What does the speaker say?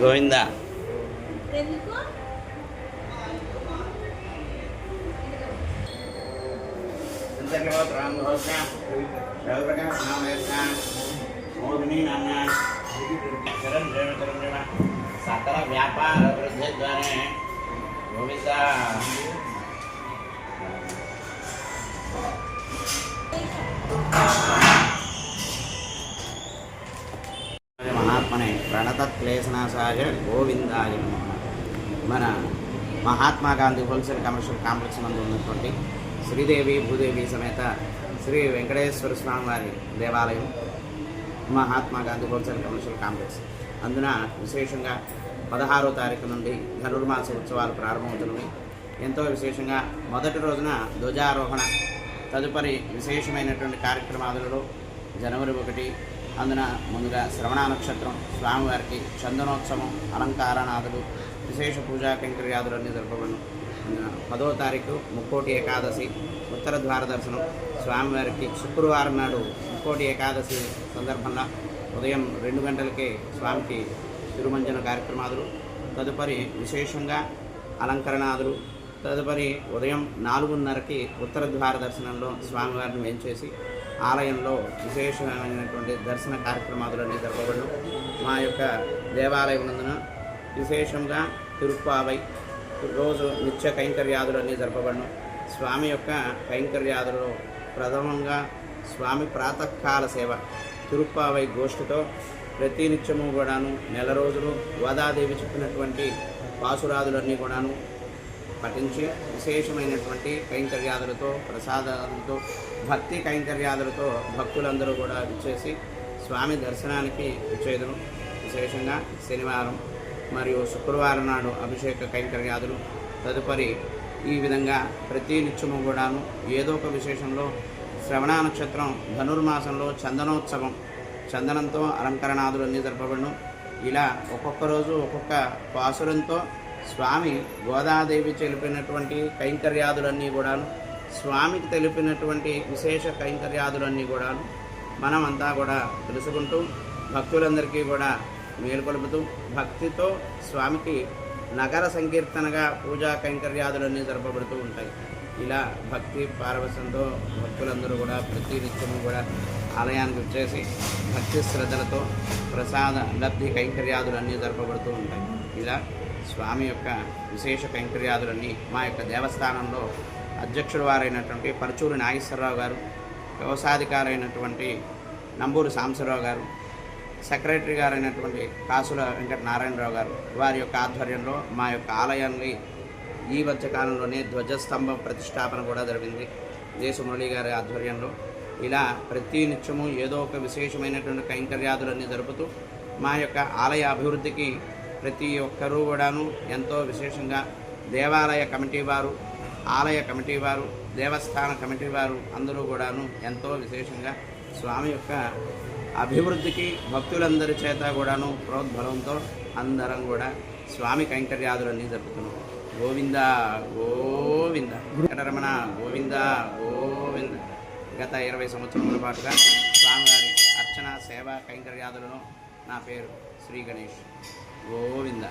గోవింద. సకల వ్యాపార వృద్ధి ద్వారా గోవింద. ప్రణతక్లేశనాశాయ గోవిందాయ మన Mahatma Gandhi wholesale commercial complex నందు ఉన్నటువంటి శ్రీదేవి భూదేవి సమేత శ్రీ వెంకటేశ్వర స్వామి వారి దేవాలయం Mahatma Gandhi wholesale commercial complex. అందున విశేషంగా పదహారో తారీఖు నుండి ధనుర్మాస ఉత్సవాలు ప్రారంభమవుతున్నాయి ఎంతో విశేషంగా మొదటి రోజున ధ్వజారోహణ తదుపరి విశేషమైనటువంటి కార్యక్రమాలలో జనవరి ఒకటి అందున ముందుగా శ్రవణ నక్షత్రం స్వామివారికి చందనోత్సవం అలంకారనాథులు విశేష పూజా కైంకర్యాదులన్నీ జరపబడును అందున పదో తారీఖు ముక్కోటి ఏకాదశి ఉత్తర ద్వార దర్శనం. స్వామివారికి శుక్రవారం నాడు ముక్కోటి ఏకాదశి సందర్భంగా ఉదయం రెండు గంటలకే స్వామికి తిరుమంజన కార్యక్రమాదులు తదుపరి విశేషంగా అలంకరణాదులు తదుపరి ఉదయం నాలుగున్నరకి ఉత్తర ద్వార దర్శనంలో స్వామివారిని వేంచేసి ఆలయంలో విశేషమైనటువంటి దర్శన కార్యక్రమాదులన్నీ జరపబడును మా యొక్క దేవాలయం నందున విశేషంగా తిరుప్పావై రోజు నిత్య కైంకర్యాదులన్నీ జరపబడడం స్వామి యొక్క కైంకర్యాదులలో ప్రథమంగా స్వామి ప్రాతకాల సేవ తిరుప్పావై గోష్ఠితో ప్రతి నిత్యము కూడాను నెల రోజులు గోదాదేవి చెప్పినటువంటి పాసురాదులన్నీ కూడాను పఠించి విశేషమైనటువంటి కైంకర్యాదులతో ప్రసాదాలతో భక్తి కైంకర్యాదులతో భక్తులందరూ కూడా విచ్చేసి స్వామి దర్శనానికి విచ్చేదును. విశేషంగా శనివారం మరియు శుక్రవారం నాడు అభిషేక కైంకర్యాదులు. తదుపరి ఈ విధంగా ప్రతి నిత్యము కూడాను ఏదో ఒక విశేషంలో శ్రవణ నక్షత్రం ధనుర్మాసంలో చందనోత్సవం చందనంతో అలంకరణాదులన్నీ జరపబడను. ఇలా ఒక్కొక్క రోజు ఒక్కొక్క పాసురంతో స్వామి గోదాదేవి తెలిపినటువంటి కైంకర్యాదులన్నీ కూడాను స్వామికి తెలిపినటువంటి విశేష కైంకర్యాదులన్నీ కూడాను మనమంతా కూడా తెలుసుకుంటూ భక్తులందరికీ కూడా మేలుకొలుపుతూ భక్తితో స్వామికి నగర సంకీర్తనగా పూజా కైంకర్యాదులన్నీ జరపబడుతూ ఉంటాయి. ఇలా భక్తి పారవశంతో భక్తులందరూ కూడా ప్రతి నిత్యము కూడా ఆలయానికి వచ్చేసి భక్తి శ్రద్ధలతో ప్రసాద లబ్ధి కైంకర్యాదులన్నీ జరపబడుతూ ఉంటాయి. ఇలా స్వామి యొక్క విశేష కైంకర్యాదులన్నీ మా యొక్క దేవస్థానంలో అధ్యక్షుడు వారైనటువంటి పరచూరి నాగేశ్వరరావు గారు వ్యవసాయాధికారైనటువంటి నంబూరు సాంబశివరావు గారు సెక్రటరీ గారైనటువంటి కాసుల వెంకట నారాయణరావు గారు వారి యొక్క ఆధ్వర్యంలో మా యొక్క ఆలయాన్ని ఈ మధ్య కాలంలోనే ధ్వజస్తంభ ప్రతిష్టాపన కూడా జరిగింది. దేశమురళి గారి ఆధ్వర్యంలో ఇలా ప్రతి నిత్యము ఏదో ఒక విశేషమైనటువంటి కైంకర్యాదులన్నీ జరుపుతూ మా యొక్క ఆలయ అభివృద్ధికి ప్రతి ఒక్కరూ కూడాను ఎంతో విశేషంగా దేవాలయ కమిటీ వారు ఆలయ కమిటీ వారు దేవస్థాన కమిటీ వారు అందరూ కూడాను ఎంతో విశేషంగా స్వామి యొక్క అభివృద్ధికి భక్తులందరి చేత కూడాను ప్రోద్బలంతో అందరం కూడా స్వామి కైంకర్యాదులన్నీ జరుపుతున్నాం. గోవింద గోవింద. వెంకటరమణ గోవింద గోవింద. గత ఇరవై సంవత్సరముల పాటుగా స్వామివారి అర్చన సేవ కైంకర్యాదులను నా పేరు శ్రీ గణేష్. గోవింద